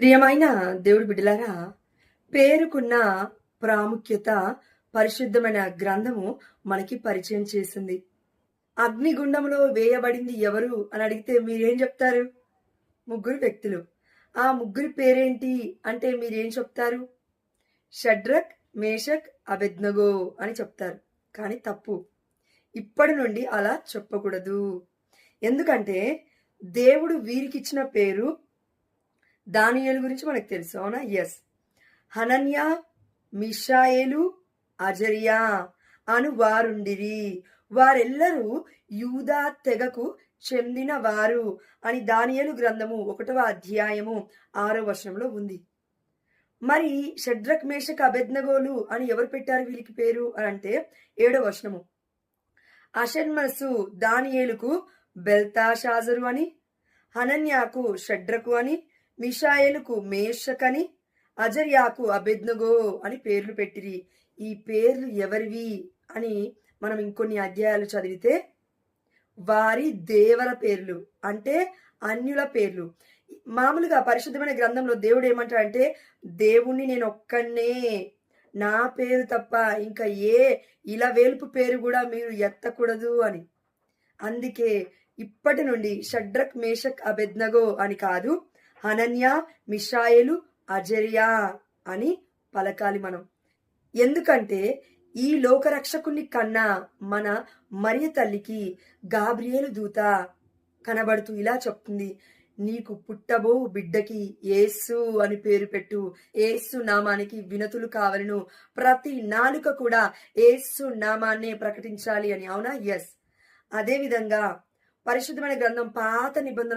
ప్రియమైన దేవుడి బిడ్డలారా పేరుకున్న ప్రాముఖ్యత పరిశుద్ధమైన గ్రంథము మనకి పరిచయం చేసింది. అగ్నిగుండంలో వేయబడింది ఎవరు అని అడిగితే మీరేం చెప్తారు? ముగ్గురు వ్యక్తులు. ఆ ముగ్గురి పేరేంటి అంటే మీరేం చెప్తారు? షడ్రక్ మేషక్ అబెద్నగో అని చెప్తారు. కానీ తప్పు. ఇప్పటి నుండి అలా చెప్పకూడదు. ఎందుకంటే దేవుడు వీరికిచ్చిన పేరు దానియలు గురించి మనకు తెలుసు అవునా? ఎస్ హనన్య మిషాయేలు అజరియా అను వారుండిరి. వారెల్లరూ యూదా తెగకు చెందిన వారు అని దానియేలు గ్రంథము ఒకటవ అధ్యాయము ఆరో వర్షంలో ఉంది. మరి షడ్రక్ మేషక్ అభెజ్ఞగోలు అని ఎవరు పెట్టారు వీళ్ళకి పేరు అని అంటే ఏడో వర్షము అషన్మసు దానియేలుకు బెల్తాషాజరు అని హనన్యాకు షడ్రకు అని మిషాయేలుకు మేషకని అజర్యాకు అబెద్నగో అని పేర్లు పెట్టిరి. ఈ పేర్లు ఎవరివి అని మనం ఇంకొన్ని అధ్యాయాలు చదివితే వారి దేవర పేర్లు అంటే అన్యుల పేర్లు. మామూలుగా పరిశుద్ధమైన గ్రంథంలో దేవుడు ఏమంటాడంటే దేవుణ్ణి నేను ఒక్కనే నా పేరు తప్ప ఇంకా ఏ ఇలా వేలుపు పేరు కూడా మీరు ఎత్తకూడదు అని. అందుకే ఇప్పటి నుండి షడ్రక్ మేషక్ అబెద్నగో అని కాదు హనన్య మిషాయలు అజరియా అని పలకాలి మనం. ఎందుకంటే ఈ లోకరక్షకుని కన్నా మన మరియ తల్లికి గాబ్రియేలు దూత కనబడుతూ ఇలా చెప్తుంది. నీకు పుట్టబో బిడ్డకి ఏసు అని పేరు పెట్టు. ఏసు నామానికి వినతులు కావలను. ప్రతి నాలుక కూడా ఏసు నామాన్నే ప్రకటించాలి అని. అవునా? ఎస్ అదేవిధంగా పరిశుద్ధమైన గ్రంథం పాత నిబంధన